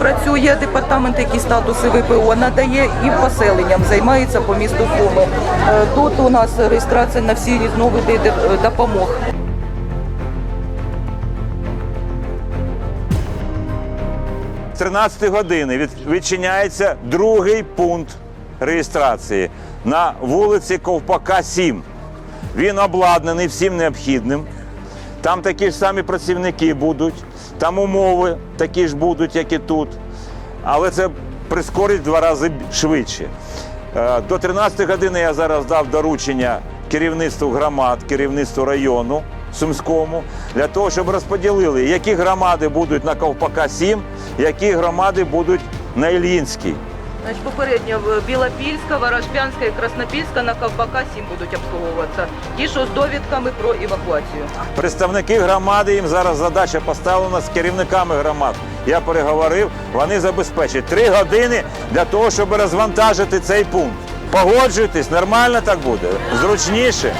Працює департамент, який статуси ВПО надає і поселенням займається по місту Суми. Е, Тут у нас реєстрація на всі різновиди допомог. З 13 години відчиняється другий пункт реєстрації на вулиці Ковпака 7. Він обладнаний всім необхідним. Там такі ж самі працівники будуть, там умови такі ж будуть, як і тут. Але це прискорить два рази швидше. Е, До 13 години я зараз дав доручення керівництву громад, керівництву району Сумському, для того, щоб розподілили, які громади будуть на Ковпака 7, які громади будуть на Ільїнській. Значить, попередньо Білопільська, Ворожпянська і Краснопільська на Ковпака 7 будуть обслуговуватися. Ті, що з довідками про евакуацію. Представники громади їм зараз задача поставлена з керівниками громад. Я переговорив, вони забезпечать три години для того, щоб розвантажити цей пункт. Погоджуйтесь, нормально так буде, зручніше.